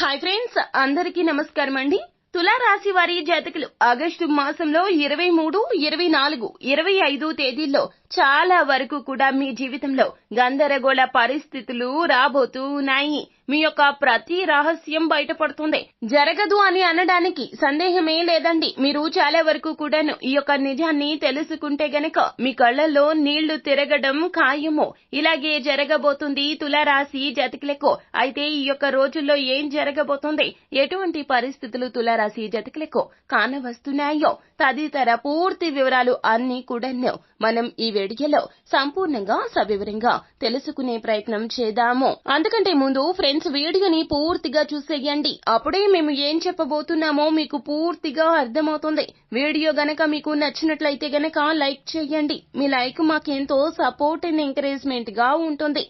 Hi friends అందరికీ నమస్కారం అండి. తులారాశి వారి జాతకులు ఆగస్టు మాసంలో ఇరవై మూడు ఇరవై నాలుగు ఇరవై ఐదు తేదీల్లో చాలా వరకు కూడా మీ జీవితంలో గందరగోళ పరిస్థితులు రాబోతూ ఉన్నాయి. మీ యొక్క ప్రతి రహస్యం బయటపడుతుంది. జరగదు అని అనడానికి సందేహమే లేదండి. మీరు చాలా వరకు కూడాను ఈ యొక్క నిజాన్ని తెలుసుకుంటే గనక మీ కళ్ళల్లో నీళ్ళు తిరగడం ఖాయము. ఇలాగే జరగబోతుంది తులారాశి జతకులకు. అయితే ఈ యొక్క రోజుల్లో ఏం జరగబోతుంది? ఎటువంటి పరిస్థితులు తులారాశి జతకులకు కానవస్తున్నాయో? తదితర పూర్తి వివరాలు అన్ని కూడాను మనం ఈ వేడుకలో సంపూర్ణంగా సవివరంగా తెలుసుకునే ప్రయత్నం చేద్దాము. అందుకంటే ముందు ఫ్రెండ్స్ వీడియోని పూర్తిగా చూసేయండి. అప్పుడే మేము ఏం చెప్పబోతున్నామో మీకు పూర్తిగా అర్థమవుతుంది. వీడియో గనక మీకు నచ్చినట్లయితే గనక లైక్ చేయండి. మీ లైక్ మాకెంతో సపోర్ట్ అండ్ ఎంకరేజ్మెంట్గా ఉంటుంది.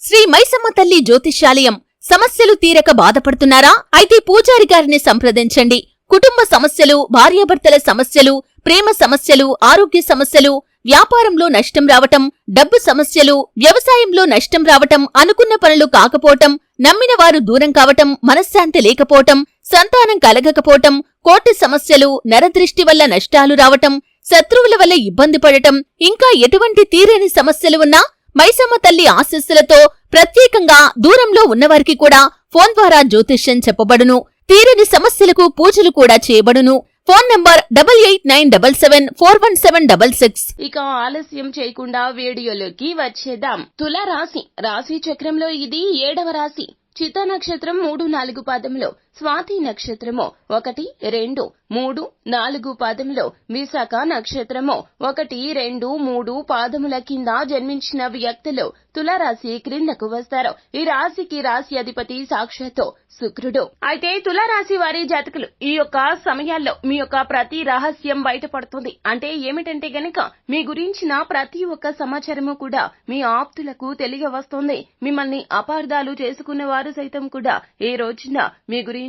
శ్రీ మైసమ్మ తల్లి జ్యోతిష్యాలయం సమస్యలు తీరక బాధపడుతున్నారా? అయితే పూజారి గారిని సంప్రదించండి. కుటుంబ సమస్యలు భార్యాభర్తల సమస్యలు ప్రేమ సమస్యలు ఆరోగ్య సమస్యలు వ్యాపారంలో నష్టం రావటం డబ్బు సమస్యలు వ్యవసాయంలో నష్టం రావటం అనుకున్న పనులు కాకపోవటం నమ్మిన వారు దూరం కావటం మనశ్శాంతి లేకపోవటం సంతానం కలగకపోవటం కోర్టు సమస్యలు నరదృష్టి వల్ల నష్టాలు రావటం శత్రువుల వల్ల ఇబ్బంది పడటం ఇంకా ఎటువంటి తీరని సమస్యలు ఉన్నా మైసమ్మ తల్లి ఆశీస్సులతో ప్రత్యేకంగా దూరంలో ఉన్నవారికి కూడా ఫోన్ ద్వారా జ్యోతిష్యం చెప్పబడును. తీరని సమస్యలకు పూజలు కూడా చేయబడును. Phone number double eight nine double seven four one seven double six. ఇక ఆలస్యం చేయకుండా వీడియోలోకి వచ్చేద్దాం. తుల రాశి. రాశి చక్రంలో ఇది ఏడవ రాశి. చిత్త నక్షత్రం మూడు నాలుగు పాదంలో స్వాతి నక్షత్రము ఒకటి రెండు మూడు నాలుగు పాదములో. విశాఖ నక్షత్రము ఒకటి రెండు మూడు పాదముల కింద జన్మించిన వ్యక్తులు తులరాశి క్రిందకు వస్తారు. ఈ రాశికి రాశి అధిపతి సాక్షాత్తు శుక్రుడు. అయితే తులరాశి వారి జాతకులు ఈ యొక్క సమయాల్లో మీ యొక్క ప్రతి రహస్యం బయటపడుతుంది. అంటే ఏమిటంటే గనక మీ గురించిన ప్రతి ఒక్క సమాచారము కూడా మీ ఆప్తులకు తెలియవస్తుంది. మిమ్మల్ని అపార్థాలు చేసుకున్న వారు సైతం కూడా. ఈ రోజున మీ గురించి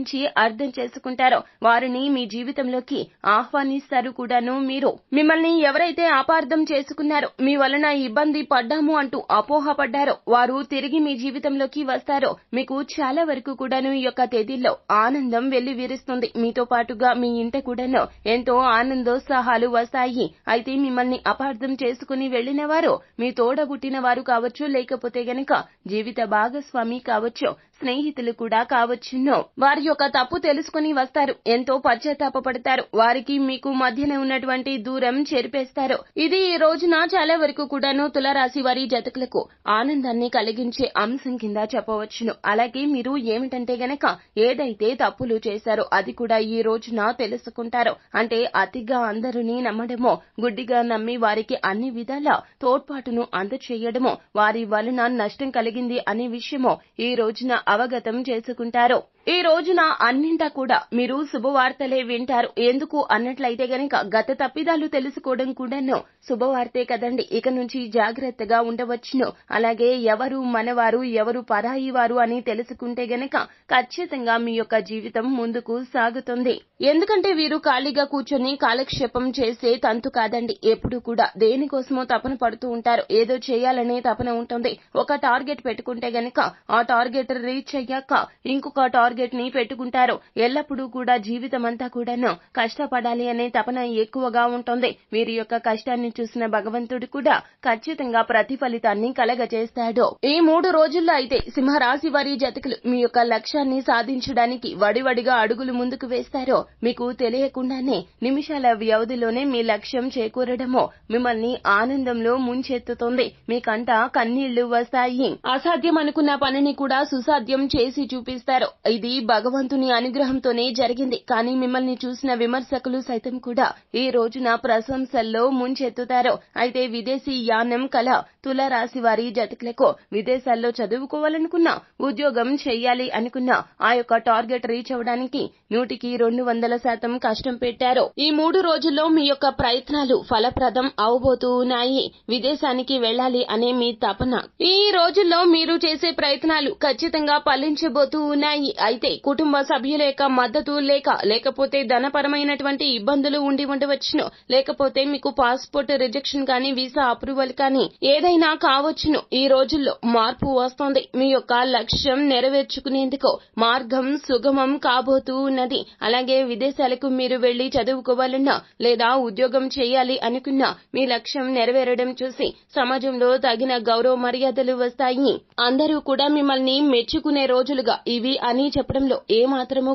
అర్థం చేసుకుంటారో వారిని మీ జీవితంలోకి ఆహ్వానిస్తారు కూడాను మీరు. మిమ్మల్ని ఎవరైతే అపార్థం చేసుకున్నారో మీ వలన ఇబ్బంది పడ్డాము అంటూ అపోహపడ్డారో వారు తిరిగి మీ జీవితంలోకి వస్తారో మీకు చాలా వరకు కూడాను ఈ యొక్క తేదీల్లో ఆనందం వెల్లివీరుస్తుంది. మీతో పాటుగా మీ ఇంట కూడాను ఎంతో ఆనందోత్సాహాలు వస్తాయి. అయితే మిమ్మల్ని అపార్థం చేసుకుని వెళ్ళిన వారు మీ తోడబుట్టిన వారు కావచ్చు లేకపోతే గనక జీవిత భాగస్వామి కావచ్చు స్నేహితులు కూడా కావచ్చును. వారి యొక్క తప్పు తెలుసుకుని వస్తారు. ఎంతో పశ్చాత్తాపడతారు వారికి మీకు మధ్యనే ఉన్నటువంటి దూరం చెరిపేస్తారు. ఇది ఈ రోజున చాలా వరకు కూడాను తులరాశి వారి జతకులకు ఆనందాన్ని కలిగించే అంశం కింద చెప్పవచ్చును. అలాగే మీరు ఏమిటంటే గనక ఏదైతే తప్పులు చేశారో అది కూడా ఈ రోజున తెలుసుకుంటారో. అంటే అతిగా అందరినీ నమ్మడమో గుడ్డిగా నమ్మి వారికి అన్ని విధాల తోడ్పాటును అందచేయడమో వారి వలన నష్టం కలిగింది అనే విషయమో ఈ రోజున అవగతం చేసుకుంటారు. ఈ రోజున అన్నింటా కూడా మీరు శుభవార్తలే వింటారు. ఎందుకు అన్నట్లయితే గనక గత తప్పిదాలు తెలుసుకోవడం కూడాను శుభవార్తే కదండి. ఇక నుంచి జాగ్రత్తగా ఉండవచ్చును. అలాగే ఎవరు మనవారు ఎవరు పరాయి వారు అని తెలుసుకుంటే గనక ఖచ్చితంగా మీ యొక్క జీవితం ముందుకు సాగుతుంది. ఎందుకంటే వీరు ఖాళీగా కూర్చొని కాలక్షేపం చేసే తంతు కాదండి. ఎప్పుడు కూడా దేనికోసమో తపన పడుతూ ఉంటారు. ఏదో చేయాలనే తపన ఉంటుంది. ఒక టార్గెట్ పెట్టుకుంటే గనక ఆ టార్గెట్ రీచ్ అయ్యాక ఇంకొక టార్గెట్ ని పెట్టుకుంటారు. ఎల్లప్పుడూ కూడా జీవితం అంతా కూడాను కష్టపడాలి అనే తపన ఎక్కువగా ఉంటుంది. వీరి యొక్క కష్టాన్ని చూసిన భగవంతుడు కూడా ఖచ్చితంగా ప్రతిఫలితాన్ని కలగజేస్తాడు. ఈ మూడు రోజుల్లో అయితే సింహరాశి వారి జతకులు మీ యొక్క లక్ష్యాన్ని సాధించడానికి వడివడిగా అడుగులు ముందుకు వేస్తారో. మీకు తెలియకుండానే నిమిషాల వ్యవధిలోనే మీ లక్ష్యం చేకూరడమో మిమ్మల్ని ఆనందంలో ముంచెత్తుతుంది. మీకంతా కన్నీళ్ళు వస్తాయి. అసాధ్యం అనుకున్న పనిని కూడా సుసాధ్యం చేసి చూపిస్తారు. ఇది భగవంతుని అనుగ్రహంతోనే జరిగింది. కానీ మిమ్మల్ని చూసిన విమర్శకులు సైతం కూడా ఈ రోజున ప్రశంసల్లో ముంచెత్తుతారు. అయితే విదేశీ యానం కల తులరాశి వారి జతకులకు విదేశాల్లో చదువుకోవాలనుకున్నా ఉద్యోగం చేయాలి అనుకున్నా ఆ యొక్క టార్గెట్ రీచ్ అవ్వడానికి నూటికి రెండు వందల శాతం కష్టం పెట్టారు. ఈ మూడు రోజుల్లో మీ యొక్క ప్రయత్నాలు ఫలప్రదం అవబోతూ ఉన్నాయి. విదేశానికి వెళ్ళాలి అనే మీ తపన. ఈ రోజుల్లో మీరు చేసే ప్రయత్నాలు ఖచ్చితంగా ఫలించబోతూ ఉన్నాయి. అయితే కుటుంబ సభ్యుల యొక్క మద్దతు లేక లేకపోతే ధనపరమైనటువంటి ఇబ్బందులు ఉండి ఉండవచ్చును. లేకపోతే మీకు పాస్పోర్ట్ రిజెక్షన్ కానీ వీసా అప్రూవల్ కానీ ఏదైనా కావచ్చును. ఈ రోజుల్లో మార్పు వస్తోంది. మీ యొక్క లక్ష్యం నెరవేర్చుకునేందుకు మార్గం సుగమం కాబోతూ ఉన్నది. అలాగే విదేశాలకు మీరు వెళ్ళి చదువుకోవాలన్నా లేదా ఉద్యోగం చేయాలి అనుకున్నా మీ లక్ష్యం నెరవేరడం చూసి సమాజంలో తగిన గౌరవ మర్యాదలు వస్తాయి. అందరూ కూడా మిమ్మల్ని మెచ్చుకునే రోజులుగా ఇవి అని చెప్పడంలో ఏ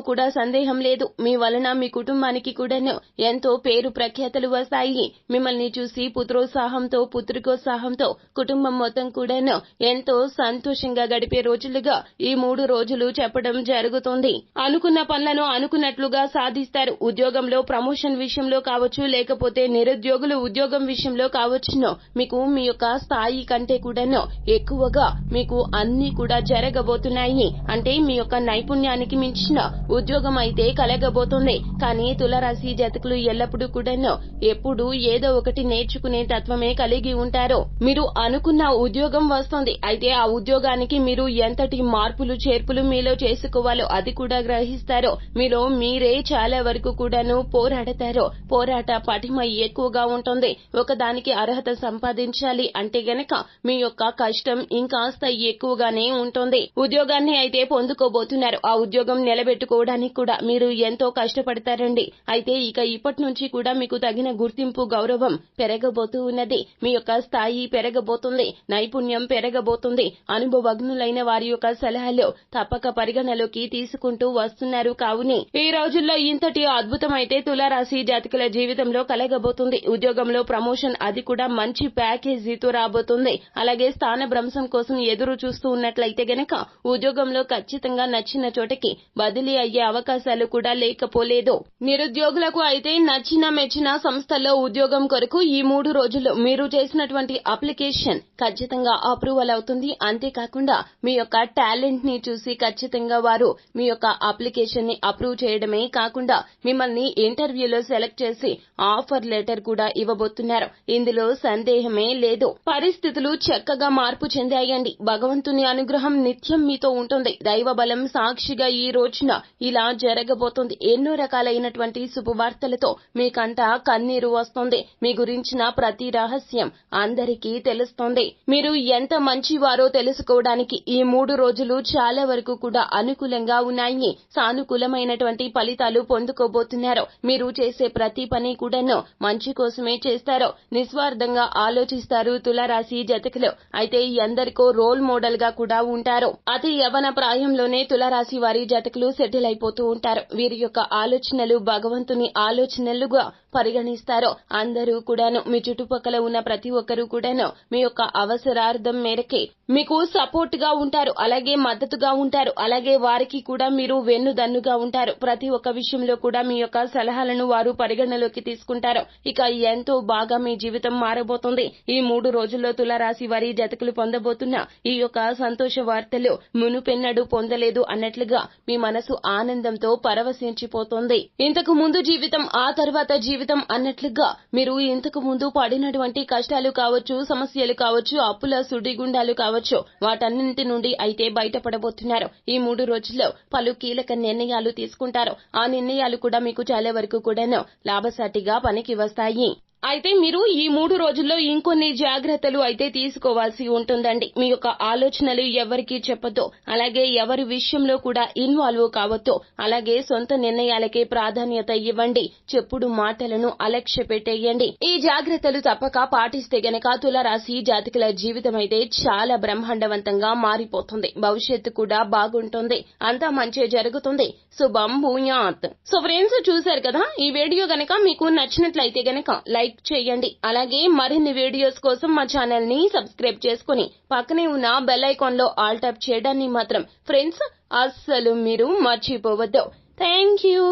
కూడా సందేహం లేదు. మీ వలన మీ కుటుంబానికి కూడాను ఎంతో పేరు ప్రఖ్యాతలు వస్తాయి. మిమ్మల్ని చూసి పుత్రోత్సాహంతో పుత్రికోత్సాహంతో కుటుంబం మొత్తం కూడాను ఎంతో సంతోషంగా గడిపే రోజులుగా ఈ మూడు రోజులు చెప్పడం జరుగుతుంది. అనుకున్న పనులను అనుకున్నట్లుగా సాధిస్తారు. ఉద్యోగంలో ప్రమోషన్ విషయంలో కావచ్చు లేకపోతే నిరుద్యోగులు ఉద్యోగం విషయంలో కావచ్చును. మీకు మీ యొక్క స్థాయి కంటే కూడాను ఎక్కువగా మీకు అన్ని కూడా జరగబోతున్నాయి. అంటే మీ యొక్క నైపుణ్యం నైపుణ్యానికి మించిన ఉద్యోగం అయితే కలగబోతుంది. కానీ తులరాశి జాతకులు ఎల్లప్పుడూ కూడాను ఎప్పుడు ఏదో ఒకటి నేర్చుకునే తత్వమే కలిగి ఉంటారు. మీరు అనుకున్న ఉద్యోగం వస్తుంది. అయితే ఆ ఉద్యోగానికి మీరు ఎంతటి మార్పులు చేర్పులు మీలో చేసుకోవాలో అది కూడా గ్రహిస్తారు. మీలో మీరే చాలా వరకు కూడాను పోరాడతారు. పోరాట పటిమ ఎక్కువగా ఉంటుంది. ఒకదానికి అర్హత సంపాదించాలి అంటే గనక మీ యొక్క కష్టం ఇంకాస్త ఎక్కువగానే ఉంటుంది. ఉద్యోగాన్ని అయితే పొందుకోబోతున్నారు. ఆ ఉద్యోగం నిలబెట్టుకోవడానికి కూడా మీరు ఎంతో కష్టపడతారండి. అయితే ఇక ఇప్పటి నుంచి కూడా మీకు తగిన గుర్తింపు గౌరవం పెరగబోతూ ఉన్నది. మీ యొక్క స్థాయి పెరగబోతుంది. నైపుణ్యం పెరగబోతుంది. అనుభవజ్ఞులైన వారి యొక్క సలహాలు తప్పక పరిగణలోకి తీసుకుంటూ వస్తున్నారు. కావుని ఈ రోజుల్లో ఇంతటి అద్భుతమైతే తులారాశి జాతకుల జీవితంలో కలగబోతుంది. ఉద్యోగంలో ప్రమోషన్ అది కూడా మంచి ప్యాకేజీతో రాబోతుంది. అలాగే స్థాన భ్రంశం కోసం ఎదురు చూస్తూ ఉన్నట్లయితే గనక ఉద్యోగంలో ఖచ్చితంగా నచ్చిన చోటకి బదిలీ అయ్యే అవకాశాలు కూడా లేకపోలేదు. నిరుద్యోగులకు అయితే నచ్చిన మెచ్చిన సంస్థల్లో ఉద్యోగం కొరకు ఈ మూడు రోజుల్లో మీరు చేసినటువంటి అప్లికేషన్ ఖచ్చితంగా అప్రూవల్ అవుతుంది. అంతేకాకుండా మీ యొక్క టాలెంట్ని చూసి ఖచ్చితంగా వారు మీ యొక్క అప్లికేషన్ని అప్రూవ్ చేయడమే కాకుండా మిమ్మల్ని ఇంటర్వ్యూలో సెలెక్ట్ చేసి ఆఫర్ లెటర్ కూడా ఇవ్వబోతున్నారు. ఇందులో సందేహమే లేదు. పరిస్థితులు చక్కగా మార్పు చెందాయండి. భగవంతుని అనుగ్రహం నిత్యం మీతో ఉంటుంది. దైవ బలం సాక్షిగా ఈ రోజున ఇలా జరగబోతుంది. ఎన్నో రకాలైనటువంటి శుభవార్తలతో మీకంట కన్నీరు వస్తుంది. మీ గురించిన ప్రతి రహస్యం అందరికీ తెలుస్తోంది. మీరు ఎంత మంచివారో తెలుసుకోవడానికి ఈ మూడు రోజులు చాలా వరకు కూడా అనుకూలంగా ఉన్నాయి. సానుకూలమైనటువంటి ఫలితాలు పొందుకోబోతున్నారు. మీరు చేసే ప్రతి పని కూడాను మంచి కోసమే చేస్తారు. నిస్వార్థంగా ఆలోచిస్తారు తులారాశి జతకులు. అయితే ఎందరికో రోల్ మోడల్గా కూడా ఉంటారు. అతి యవన ప్రాయంలోనే తులారాశి వారి జతకులు సెటిల్ అయిపోతూ ఉంటారు. వీరి యొక్క ఆలోచనలు భగవంతుని ఆలోచనలుగా పరిగణిస్తారో అందరూ కూడాను మీ చుట్టుపక్కల ఉన్న ప్రతి ఒక్కరూ కూడాను మీ యొక్క అవసరార్థం మేరకే మీకు సపోర్ట్గా ఉంటారు అలాగే మద్దతుగా ఉంటారు అలాగే వారికి కూడా మీరు వెన్నుదన్నుగా ఉంటారు. ప్రతి ఒక్క విషయంలో కూడా మీ యొక్క సలహాలను వారు పరిగణలోకి తీసుకుంటారు. ఇక ఎంతో బాగా మీ జీవితం మారబోతుంది. ఈ మూడు రోజుల్లో తులారాశి వారి జతకులు పొందబోతున్న ఈ యొక్క సంతోష వార్తలు మునుపెన్నడూ పొందలేదు అన్నట్లుగా మీ మనసు ఆనందంతో పరవశించిపోతుంది. ఇంతకు ముందు జీవితం ఆ తర్వాత జీవితం అన్నట్లుగా మీరు ఇంతకు ముందు పడినటువంటి కష్టాలు కావచ్చు సమస్యలు కావచ్చు అప్పుల సుడిగుండాలు కావచ్చు వాటన్నింటి నుండి అయితే బయటపడబోతున్నారు. ఈ మూడు రోజుల్లో పలు కీలక నిర్ణయాలు తీసుకుంటారు. ఆ నిర్ణయాలు కూడా మీకు చాలా వరకు కూడాను లాభసాటిగా పనికి వస్తాయి. అయితే మీరు ఈ మూడు రోజుల్లో ఇంకొన్ని జాగ్రత్తలు అయితే తీసుకోవాల్సి ఉంటుందండి. మీ యొక్క ఆలోచనలు ఎవరికీ చెప్పొద్దు. అలాగే ఎవరి విషయంలో కూడా ఇన్వాల్వ్ కావద్దు. అలాగే సొంత నిర్ణయాలకే ప్రాధాన్యత ఇవ్వండి. చెప్పుడు మాటలను అలక్ష్య పెట్టేయండి. ఈ జాగ్రత్తలు తప్పక పాటిస్తే గనక తులరాశి జాతకుల జీవితం అయితే చాలా బ్రహ్మాండవంతంగా మారిపోతుంది. భవిష్యత్తు కూడా బాగుంటుంది. అంతా మంచి జరుగుతుంది. శుభం భూయాత్. సో ఫ్రెండ్స్ చూశారు కదా? ఈ వీడియో గనక మీకు నచ్చినట్లయితే గనక లైక్ చేయండి. అలాగే మరిన్ని వీడియోస్ కోసం మా ఛానల్ని సబ్స్క్రైబ్ చేసుకుని పక్కనే ఉన్న బెల్ ఐకాన్లో ఆల్ టాప్ చేయడాన్ని మాత్రం ఫ్రెండ్స్ అస్సలు మీరు మర్చిపోవద్దు. Thank you.